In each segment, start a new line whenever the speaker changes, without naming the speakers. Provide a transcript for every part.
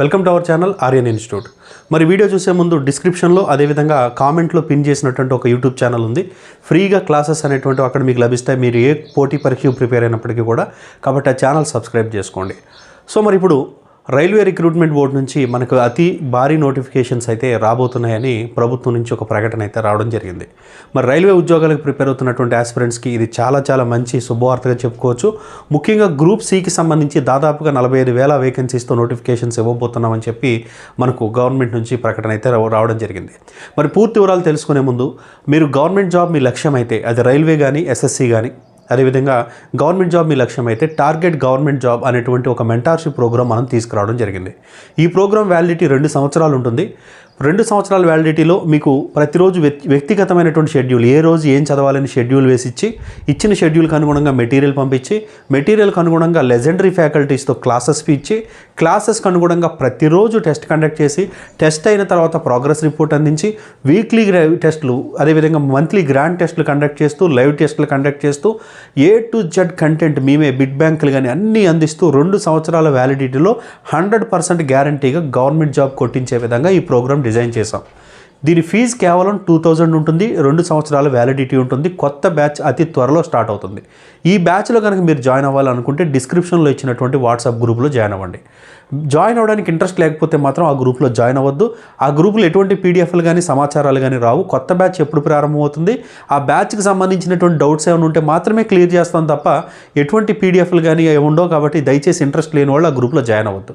Welcome to our channel Aryan institute. మరి video చూసే ముందు డిస్క్రిప్షన్లో అదేవిధంగా కామెంట్లో పిన్ చేసినటువంటి ఒక యూట్యూబ్ ఛానల్ ఉంది. ఫ్రీగా క్లాసెస్ అనేటువంటి అక్కడ మీకు లభిస్తాయి. మీరు ఏ పోటీ పరీక్ష ప్రిపేర్ అయినప్పటికీ కూడా. కాబట్టి ఆ ఛానల్ సబ్స్క్రైబ్ చేసుకోండి. సో మరి ఇప్పుడు రైల్వే రిక్రూట్మెంట్ బోర్డు నుంచి మనకు అతి భారీ నోటిఫికేషన్స్ అయితే రాబోతున్నాయని ప్రభుత్వం నుంచి ఒక ప్రకటన అయితే రావడం జరిగింది. మరి రైల్వే ఉద్యోగాలకు ప్రిపేర్ అవుతున్నటువంటి ఆస్పిరెంట్స్కి ఇది చాలా చాలా మంచి శుభవార్తగా చెప్పుకోవచ్చు. ముఖ్యంగా గ్రూప్ సికి సంబంధించి దాదాపుగా నలభై ఐదు వేల వేకెన్సీస్తో నోటిఫికేషన్స్ ఇవ్వబోతున్నామని చెప్పి మనకు గవర్నమెంట్ నుంచి ప్రకటన అయితే రావడం జరిగింది. మరి పూర్తి వివరాలు తెలుసుకునే ముందు మీరు గవర్నమెంట్ జాబ్ మీ లక్ష్యం అయితే అది రైల్వే కానీ ఎస్ఎస్సి కానీ అదేవిధంగా గవర్నమెంట్ జాబ్ మీ లక్ష్యం అయితే టార్గెట్ గవర్నమెంట్ జాబ్ అనేటువంటి ఒక మెంటార్షిప్ ప్రోగ్రామ్ మనం తీసుకురావడం జరిగింది. ఈ ప్రోగ్రామ్ వ్యాలిడిటీ రెండు సంవత్సరాలు ఉంటుంది. రెండు సంవత్సరాల వ్యాలిడిటీలో మీకు ప్రతిరోజు వ్యక్తి వ్యక్తిగతమైనటువంటి షెడ్యూల్ ఏ రోజు ఏం చదవాలని షెడ్యూల్ వేసిచ్చి ఇచ్చిన షెడ్యూల్కి అనుగుణంగా మెటీరియల్ పంపించి మెటీరియల్కి అనుగుణంగా లెజెండరీ ఫ్యాకల్టీస్తో క్లాసెస్ ఇచ్చి క్లాసెస్కి అనుగుణంగా ప్రతిరోజు టెస్ట్ కండక్ట్ చేసి టెస్ట్ అయిన తర్వాత ప్రోగ్రెస్ రిపోర్ట్ అందించి వీక్లీ టెస్టులు అదేవిధంగా మంత్లీ గ్రాండ్ టెస్టులు కండక్ట్ చేస్తూ లైవ్ టెస్టులు కండక్ట్ చేస్తూ ఏ టు జెడ్ కంటెంట్ మేమే బిడ్ బ్యాంకులు కానీ అన్నీ అందిస్తూ రెండు సంవత్సరాల వ్యాలిడిటీలో హండ్రెడ్ పర్సెంట్ గ్యారంటీగా గవర్నమెంట్ జాబ్ కొట్టించే విధంగా ఈ ప్రోగ్రామ్ డిజైన్ చేశాం. దీని ఫీజు కేవలం టూ థౌజండ్ ఉంటుంది రెండు సంవత్సరాల వ్యాలిడిటీ ఉంటుంది కొత్త బ్యాచ్ అతి త్వరలో స్టార్ట్ అవుతుంది. ఈ బ్యాచ్లో కనుక మీరు జాయిన్ అవ్వాలనుకుంటే డిస్క్రిప్షన్లో ఇచ్చినటువంటి వాట్సాప్ గ్రూప్లో జాయిన్ అవ్వండి. జాయిన్ అవ్వడానికి ఇంట్రెస్ట్ లేకపోతే మాత్రం ఆ గ్రూప్లో జాయిన్ అవ్వద్దు. ఆ గ్రూప్లో ఎటువంటి పీడిఎఫ్లు కానీ సమాచారాలు కానీ రావు. కొత్త బ్యాచ్ ఎప్పుడు ప్రారంభమవుతుంది? ఆ బ్యాచ్కి సంబంధించినటువంటి డౌట్స్ ఏమైనా ఉంటే మాత్రమే క్లియర్ చేస్తాం తప్ప ఎటువంటి పీడిఎఫ్లు కానీ ఏమి ఉండవు కాబట్టి దయచేసి ఇంట్రెస్ట్ లేని వాళ్ళు ఆ గ్రూప్లో జాయిన్ అవ్వద్దు.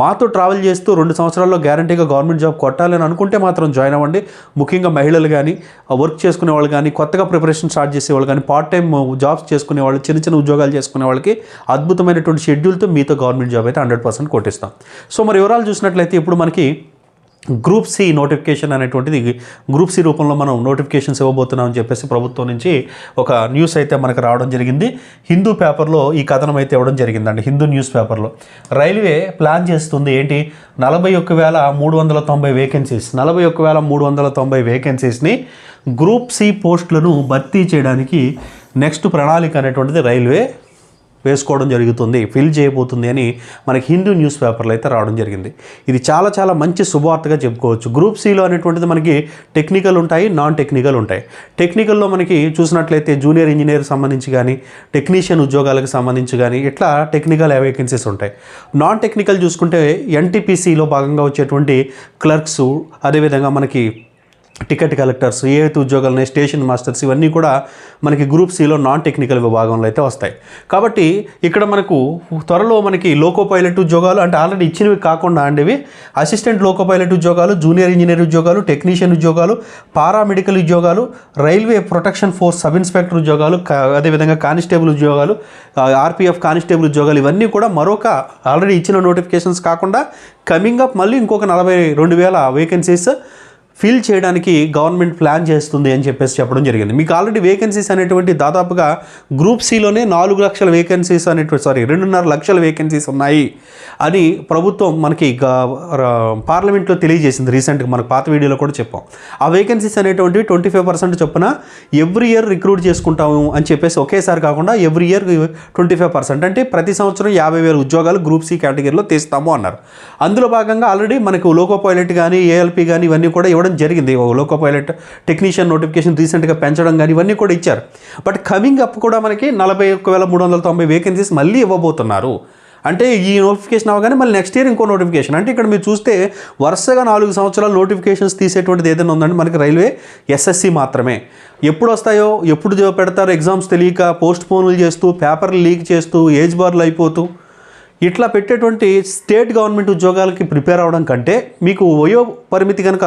మాతో ట్రావెల్ చేస్తూ రెండు సంవత్సరాల్లో గ్యారంటీగా గవర్నమెంట్ జాబ్ కొట్టాలని అనుకుంటే మాత్రం జాయిన్ అవ్వండి. ముఖ్యంగా మహిళలు కానీ వర్క్ చేసుకునే వాళ్ళు కానీ కొత్తగా ప్రిపరేషన్ స్టార్ట్ చేసేవాళ్ళు కానీ పార్ట్ టైం జాబ్స్ చేసుకునే వాళ్ళు చిన్న చిన్న ఉద్యోగాలు చేసుకునే వాళ్ళకి అద్భుతమైనటువంటి షెడ్యూల్తో మీతో గవర్నమెంట్ జాబ్ అయితే హండ్రెడ్ పర్సెంట్ కొట్టిస్తాం సో మరి వివరాలు చూసినట్లయితే ఇప్పుడు మనకి గ్రూప్ సి నోటిఫికేషన్ అనేటువంటిది గ్రూప్ సి రూపంలో మనం నోటిఫికేషన్స్ ఇవ్వబోతున్నాం అని చెప్పేసి ప్రభుత్వం నుంచి ఒక న్యూస్ అయితే మనకు రావడం జరిగింది. హిందూ పేపర్లో ఈ కథనం అయితే ఇవ్వడం జరిగిందండి. హిందూ న్యూస్ పేపర్లో. రైల్వే ప్లాన్ చేస్తుంది ఏంటి? నలభై ఒక్క వేల మూడు వందల తొంభై వేకెన్సీస్ నలభై ఒక్క వేల మూడు వందల తొంభై వేకెన్సీస్ని గ్రూప్ సి పోస్టులను భర్తీ చేయడానికి నెక్స్ట్ ప్రణాళిక అనేటువంటిది రైల్వే వేసుకోవడం జరుగుతుంది ఫిల్ చేయబోతుంది అని మనకి హిందూ న్యూస్ పేపర్లో అయితే రావడం జరిగింది. ఇది చాలా చాలా మంచి శుభవార్తగా చెప్పుకోవచ్చు. గ్రూప్ సిలో అనేటువంటిది మనకి టెక్నికల్ ఉంటాయి నాన్ టెక్నికల్ ఉంటాయి. టెక్నికల్లో మనకి చూసినట్లయితే జూనియర్ ఇంజనీర్ సంబంధించి కానీ టెక్నీషియన్ ఉద్యోగాలకు సంబంధించి కానీ ఇట్లా టెక్నికల్ వేకెన్సీస్ ఉంటాయి. నాన్ టెక్నికల్ చూసుకుంటే ఎన్టీపీసీలో భాగంగా వచ్చేటువంటి క్లర్క్స్ అదేవిధంగా మనకి టికెట్ కలెక్టర్స్ ఏవైతే ఉద్యోగాలు ఉన్నాయి స్టేషన్ మాస్టర్స్ ఇవన్నీ కూడా మనకి గ్రూప్ సిలో నాన్ టెక్నికల్ విభాగంలో అయితే వస్తాయి. కాబట్టి ఇక్కడ మనకు త్వరలో మనకి లోకో పైలట్ ఉద్యోగాలు అంటే ఆల్రెడీ ఇచ్చినవి కాకుండా అండివి అసిస్టెంట్ లోకో పైలట్ ఉద్యోగాలు జూనియర్ ఇంజనీర్ ఉద్యోగాలు టెక్నీషియన్ ఉద్యోగాలు పారామెడికల్ ఉద్యోగాలు railway protection force sub inspector ఉద్యోగాలు అదేవిధంగా కానిస్టేబుల్ ఉద్యోగాలు ఆర్పిఎఫ్ కానిస్టేబుల్ ఉద్యోగాలు ఇవన్నీ కూడా మరొక ఆల్రెడీ ఇచ్చిన నోటిఫికేషన్స్ కాకుండా కమింగ్ అప్ మళ్ళీ ఇంకొక నలభై రెండు వేల వేకెన్సీస్ ఫిల్ చేయడానికి గవర్నమెంట్ ప్లాన్ చేస్తుంది అని చెప్పేసి చెప్పడం జరిగింది. మీకు ఆల్రెడీ వేకెన్సీస్ అనేటువంటి దాదాపుగా గ్రూప్ సిలోనే నాలుగు లక్షల వేకెన్సీస్ అనేటువంటి సారీ రెండున్నర లక్షల వేకెన్సీస్ ఉన్నాయి అని ప్రభుత్వం మనకి పార్లమెంట్లో తెలియజేసింది రీసెంట్గా మనకు పాత వీడియోలో కూడా చెప్పాం. ఆ వేకెన్సీస్ అనేటువంటివి ట్వంటీ ఫైవ్ పర్సెంట్ చొప్పున ఎవ్రీ ఇయర్ రిక్రూట్ చేసుకుంటాము అని చెప్పేసి ఒకేసారి కాకుండా every year twenty five percent అంటే ప్రతి సంవత్సరం యాభై వేల ఉద్యోగాలు గ్రూప్ సి కేటగిరీలో తీస్తాము అన్నారు. అందులో భాగంగా ఆల్రెడీ మనకు లోకో పైలట్ కానీ ఏఎల్పి కానీ ఇవన్నీ కూడా ఇవ్వడం జరిగింది. లోకో పైలట్ టెక్నీషియన్ నోటిఫికేషన్ రీసెంట్గా పెంచడం కానీ ఇవన్నీ కూడా ఇచ్చారు. బట్ కమింగ్ అప్ కూడా మనకి నలభై ఒక్క వేల మూడు వందల తొంభై వేకెన్సీస్ మళ్ళీ ఇవ్వబోతున్నారు. అంటే ఈ నోటిఫికేషన్ అవగానే మళ్ళీ నెక్స్ట్ ఇయర్ ఇంకో నోటిఫికేషన్. అంటే ఇక్కడ మీరు చూస్తే వరుసగా నాలుగు సంవత్సరాలు నోటిఫికేషన్స్ తీసేటువంటిది ఏదైనా ఉందంటే మనకి రైల్వే ఎస్ఎస్సి మాత్రమే. ఎప్పుడు వస్తాయో ఎప్పుడు పెడతారో ఎగ్జామ్స్ తెలియక పోస్ట్ పోన్లు చేస్తూ పేపర్లు లీక్ చేస్తూ ఏజ్ బార్లు అయిపోతూ ఇట్లా పెట్టేటువంటి స్టేట్ గవర్నమెంట్ ఉద్యోగాలకి ప్రిపేర్ అవ్వడం కంటే మీకు వయో పరిమితి కనుక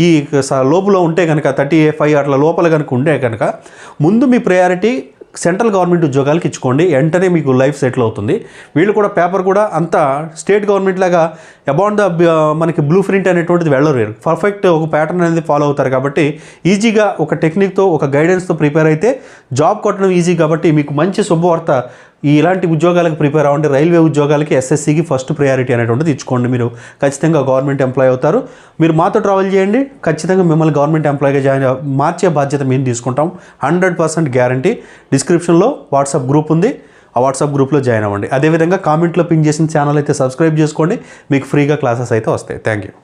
ఈ స- లోపులో ఉంటే కనుక థర్టీ ఫైవ్ అట్లా లోపల కనుక ఉంటే కనుక ముందు మీ ప్రయారిటీ సెంట్రల్ గవర్నమెంట్ ఉద్యోగాలకి ఇచ్చుకోండి. వెంటనే మీకు లైఫ్ సెటిల్ అవుతుంది. వీళ్ళు కూడా పేపర్ కూడా అంత స్టేట్ గవర్నమెంట్ లాగా అబౌండ్ ద మనకి బ్లూ ప్రింట్ అనేటువంటిది వెళ్ళరు. పర్ఫెక్ట్ ఒక ప్యాటర్న్ అనేది ఫాలో అవుతారు కాబట్టి ఈజీగా ఒక టెక్నిక్తో ఒక గైడెన్స్తో ప్రిపేర్ అయితే జాబ్ కొట్టడం ఈజీ కాబట్టి మీకు మంచి శుభవార్త ఈ ఇలాంటి ఉద్యోగాలకు ప్రిపేర్ అవ్వండి. రైల్వే ఉద్యోగాలకి ఎస్ఎస్సికి ఫస్ట్ ప్రయారిటీ అనేటువంటిది ఇచ్చుకోండి మీరు. ఖచ్చితంగా గవర్నమెంట్ ఎంప్లాయ్ అవుతారు. మీరు మాతో ట్రావెల్ చేయండి. ఖచ్చితంగా మిమ్మల్ని గవర్నమెంట్ ఎంప్లాయ్గా జాయిన్ మార్చే బాధ్యత మేము తీసుకుంటాం. Hundred percent guarantee. డిస్క్రిప్షన్లో వాట్సాప్ గ్రూప్ ఉంది. ఆ వాట్సాప్ గ్రూప్లో జాయిన్ అవ్వండి. అదేవిధంగా కామెంట్లో పిన్ చేసిన ఛానల్ అయితే సబ్స్క్రైబ్ చేసుకోండి. మీకు ఫ్రీగా క్లాసెస్ అయితే వస్తాయి. Thank you.